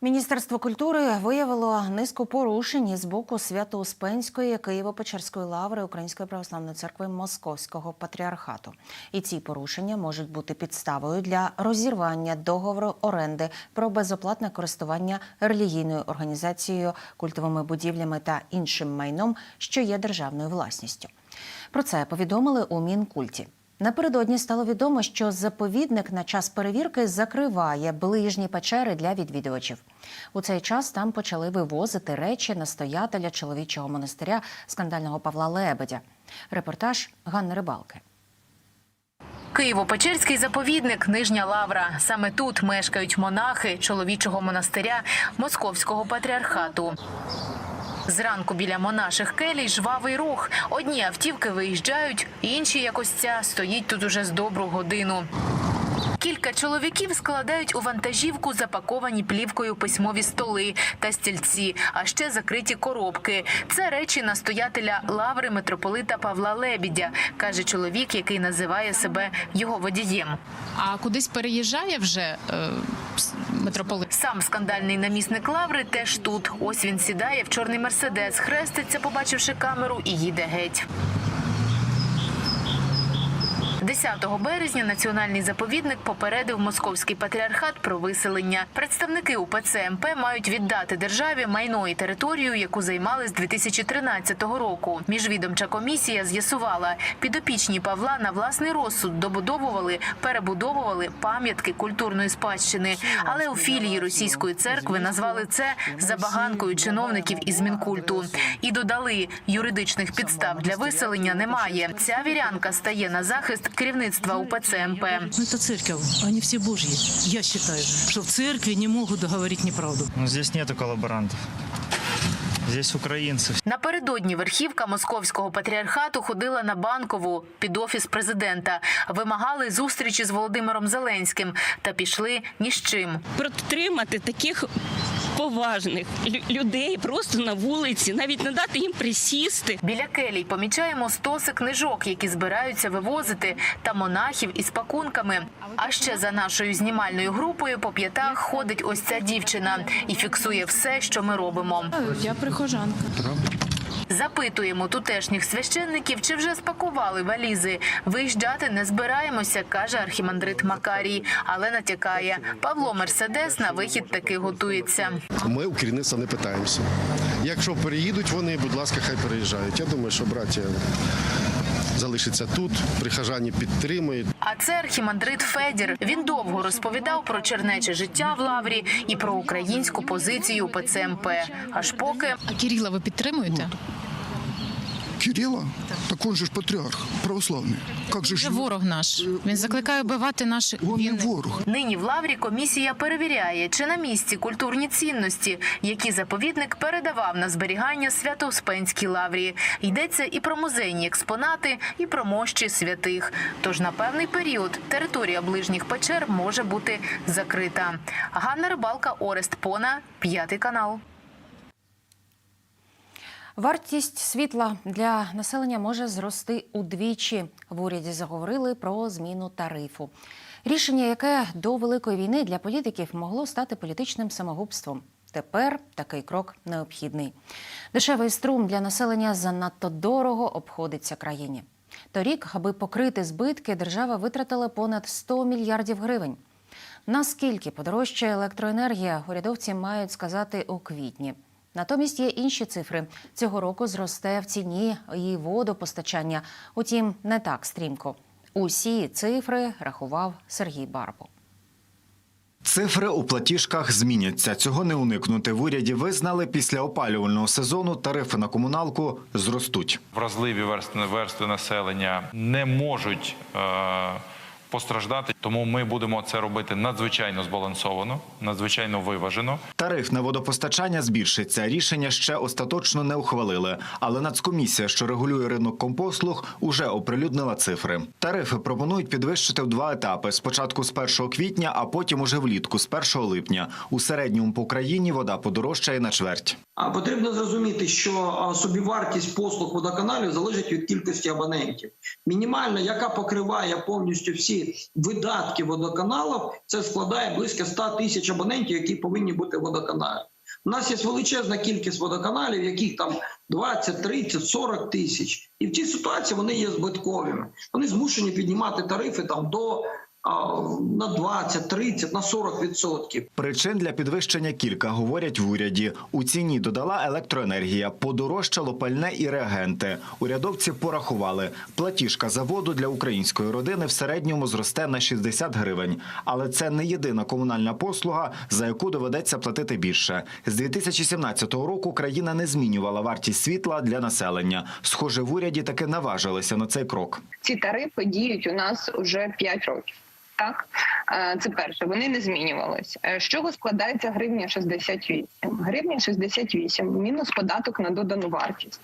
Міністерство культури виявило низку порушень з боку Свято-Успенської Києво-Печерської лаври Української православної церкви Московського патріархату. І ці порушення можуть бути підставою для розірвання договору оренди про безоплатне користування релігійною організацією, культовими будівлями та іншим майном, що є державною власністю. Про це повідомили у Мінкульті. Напередодні стало відомо, що заповідник на час перевірки закриває ближні печери для відвідувачів. У цей час там почали вивозити речі настоятеля чоловічого монастиря скандального Павла Лебедя. Репортаж Ганни Рибалки. Києво-Печерський заповідник Нижня Лавра. Саме тут мешкають монахи чоловічого монастиря Московського патріархату. Зранку біля монаших келій жвавий рух. Одні автівки виїжджають, інші, як ось ця, стоїть тут уже з добру годину. Кілька чоловіків складають у вантажівку запаковані плівкою письмові столи та стільці, а ще закриті коробки. Це речі настоятеля лаври митрополита Павла Лебідя, каже чоловік, який називає себе його водієм. А кудись переїжджає вже е, митрополит? Сам скандальний намісник лаври теж тут. Ось він сідає в чорний мерседес, хреститься, побачивши камеру, і їде геть. 10 березня національний заповідник попередив московський патріархат про виселення. Представники УПЦ МП мають віддати державі майно і територію, яку займали з 2013 року. Міжвідомча комісія з'ясувала, підопічні Павла на власний розсуд добудовували, перебудовували пам'ятки культурної спадщини. Але у філії російської церкви назвали це забаганкою чиновників із мінкульту і додали юридичних підстав для виселення немає. Ця вірянка стає на захист керівництва УПЦ МП. Ну, это церковь, они все божьи. Я считаю, что в церкви не могут договорить неправду. Ну, здесь нету коллаборантов. Здесь украинцы. Напередодні верхівка московського патріархату ходила на банкову під офіс президента. Вимагали зустрічі з Володимиром Зеленським та пішли ні з чим. Протримати таких поважних людей просто на вулиці, навіть не дати їм присісти. Біля келій помічаємо стоси книжок, які збираються вивозити, та монахів із пакунками. А ще за нашою знімальною групою по п'ятах ходить ось ця дівчина і фіксує все, що ми робимо. Я прихожанка. Запитуємо тутешніх священників, чи вже спакували валізи. Виїжджати не збираємося, каже архімандрит Макарій, але натякає. Павло Мерседес на вихід таки готується. Ми у керівництва не питаємося. Якщо переїдуть вони, будь ласка, хай переїжджають. Я думаю, що браття залишиться тут, прихожані підтримують. А це архімандрит Федір. Він довго розповідав про чернече життя в лаврі і про українську позицію ПЦМП. Аж поки А Кирила ви підтримуєте? Кирилла? Так он же ж патриарх православный. Как же ж ворог наш. Він закликає вбивати наших. он не Він ворог. нині в лаврі комісія перевіряє, чи на місці культурні цінності, які заповідник передавав на зберігання Свято-Успенській лаврі. Йдеться і про музейні експонати, і про мощі святих. Тож на певний період територія ближніх печер може бути закрита. Ганна Рибалка, Орест Пона, п'ятий канал. Вартість світла для населення може зрости удвічі. В уряді заговорили про зміну тарифу. Рішення, яке до великої війни для політиків могло стати політичним самогубством. Тепер такий крок необхідний. Дешевий струм для населення занадто дорого обходиться країні. Торік, аби покрити збитки, держава витратила понад 100 мільярдів гривень. Наскільки подорожчає електроенергія, урядовці мають сказати у квітні. Натомість є інші цифри. Цього року зросте в ціні і водопостачання. Утім, не так стрімко. Усі цифри рахував Сергій Барбо. Цифри у платіжках зміняться. Цього не уникнути. В уряді визнали після опалювального сезону тарифи на комуналку зростуть. вразливі верстви, верстви населення не можуть е, постраждати. Тому ми будемо це робити надзвичайно збалансовано, надзвичайно виважено. Тариф на водопостачання збільшиться. Рішення ще остаточно не ухвалили. Але Нацкомісія, що регулює ринок компослуг, уже оприлюднила цифри. Тарифи пропонують підвищити в два етапи: спочатку з 1 квітня, а потім уже влітку, з 1 липня. У середньому по країні вода подорожчає на чверть. Потрібно зрозуміти, що собівартість послуг водоканалів залежить від кількості абонентів. Мінімальна, яка покриває повністю всі видатки водоканалів, це складає близько 100 тисяч абонентів, які повинні бути водоканалі. У нас є величезна кількість водоканалів, яких там 20, 30, 40 тисяч. І в цій ситуації вони є збитковими. Вони змушені піднімати тарифи там до на 20, 30, на 40 відсотків. Причин для підвищення кілька говорять в уряді. У ціні додала електроенергія, подорожчало пальне і реагенти. Урядовці порахували, платіжка за воду для української родини в середньому зросте на 60 гривень. Але це не єдина комунальна послуга, за яку доведеться платити більше. З 2017 року країна не змінювала вартість світла для населення. Схоже, в уряді таки наважилися на цей крок. ці тарифи діють у нас уже 5 років. Так, Е, це перше. Вони не змінювались. Е, З чого складається гривня 68? Гривня 68 мінус податок на додану вартість,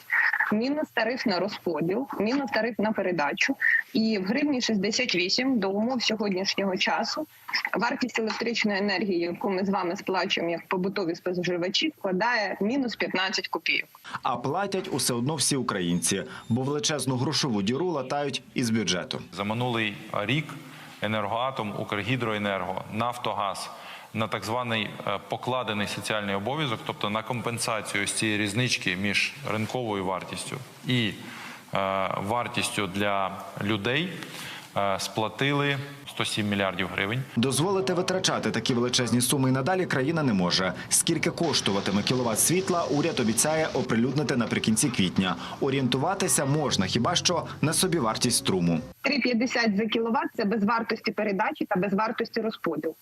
мінус тариф на розподіл, мінус тариф на передачу. І в гривні 68 до умов сьогоднішнього часу вартість електричної енергії, яку ми з вами сплачуємо як побутові споживачі, складає мінус 15 копійок. А платять усе одно всі українці, бо величезну грошову діру латають із бюджету. За минулий рік енергоатом, Укргідроенерго, Нафтогаз на так званий е, покладений соціальний обов'язок, тобто на компенсацію з цієї різнички між ринковою вартістю і е, вартістю для людей, сплатили 107 мільярдів гривень. Дозволити витрачати такі величезні суми і надалі країна не може. Скільки коштуватиме кіловат світла, уряд обіцяє оприлюднити наприкінці квітня. Орієнтуватися можна хіба що на собівартість струму. 3,50 за кіловат – це без вартості передачі та без вартості розподілу.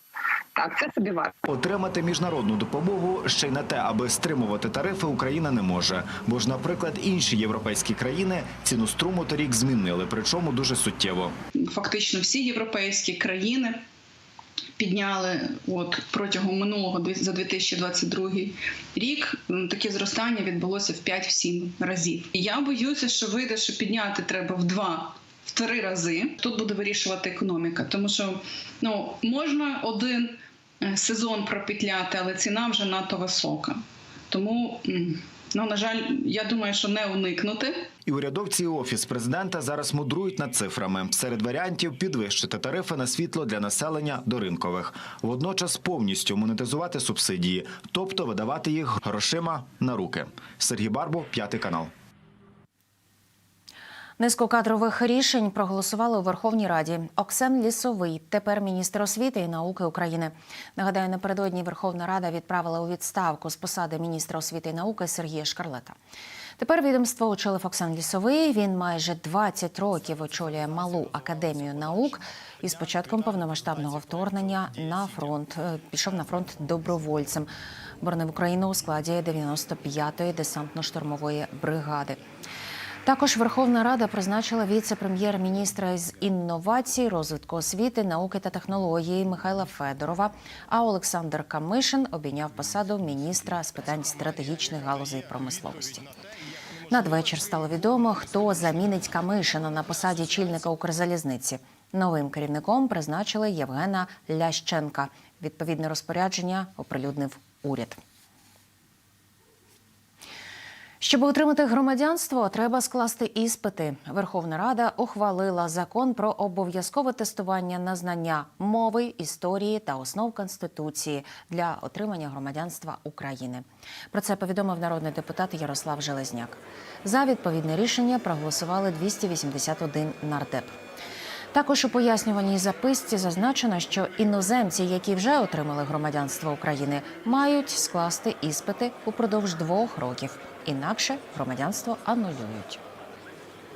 Так, це собі варто. отримати міжнародну допомогу ще й на те, аби стримувати тарифи, Україна не може. Бо ж, наприклад, інші європейські країни ціну струму торік змінили, причому дуже суттєво. Фактично, всі європейські країни підняли от протягом минулого за 2022 рік. Таке зростання відбулося в 5-7 разів. Я боюся, що вийде, що підняти треба в 2 три рази тут буде вирішувати економіка, тому що ну можна один е, сезон пропетляти, але ціна вже надто висока. Тому ну на жаль, я думаю, що не уникнути. І урядовці і офіс президента зараз мудрують над цифрами. Серед варіантів підвищити тарифи на світло для населення до ринкових, водночас повністю монетизувати субсидії, тобто видавати їх грошима на руки. Сергій Барбо, п'ятий канал. Низку кадрових рішень проголосували у Верховній Раді. Оксен Лісовий, тепер міністр освіти і науки України. Нагадаю, напередодні Верховна Рада відправила у відставку з посади міністра освіти і науки Сергія Шкарлета. Тепер відомство очолив Оксан Лісовий. Він майже 20 років очолює малу академію наук. І з початком повномасштабного вторгнення на фронт е, пішов на фронт добровольцем. Боронив Україну у складі 95-ї десантно-штурмової бригади. Також Верховна Рада призначила віце-прем'єр-міністра з інновацій, розвитку освіти, науки та технології Михайла Федорова. А Олександр Камишин обійняв посаду міністра з питань стратегічних галузей промисловості. Надвечір стало відомо, хто замінить Камишина на посаді чільника Укрзалізниці. Новим керівником призначили Євгена Лященка. Відповідне розпорядження оприлюднив уряд. Щоб отримати громадянство, треба скласти іспити. Верховна Рада ухвалила закон про обов'язкове тестування на знання мови, історії та основ конституції для отримання громадянства України. Про це повідомив народний депутат Ярослав Железняк. За відповідне рішення проголосували 281 нардеп. Також у пояснюваній записці зазначено, що іноземці, які вже отримали громадянство України, мають скласти іспити упродовж двох років. Інакше громадянство анулюють.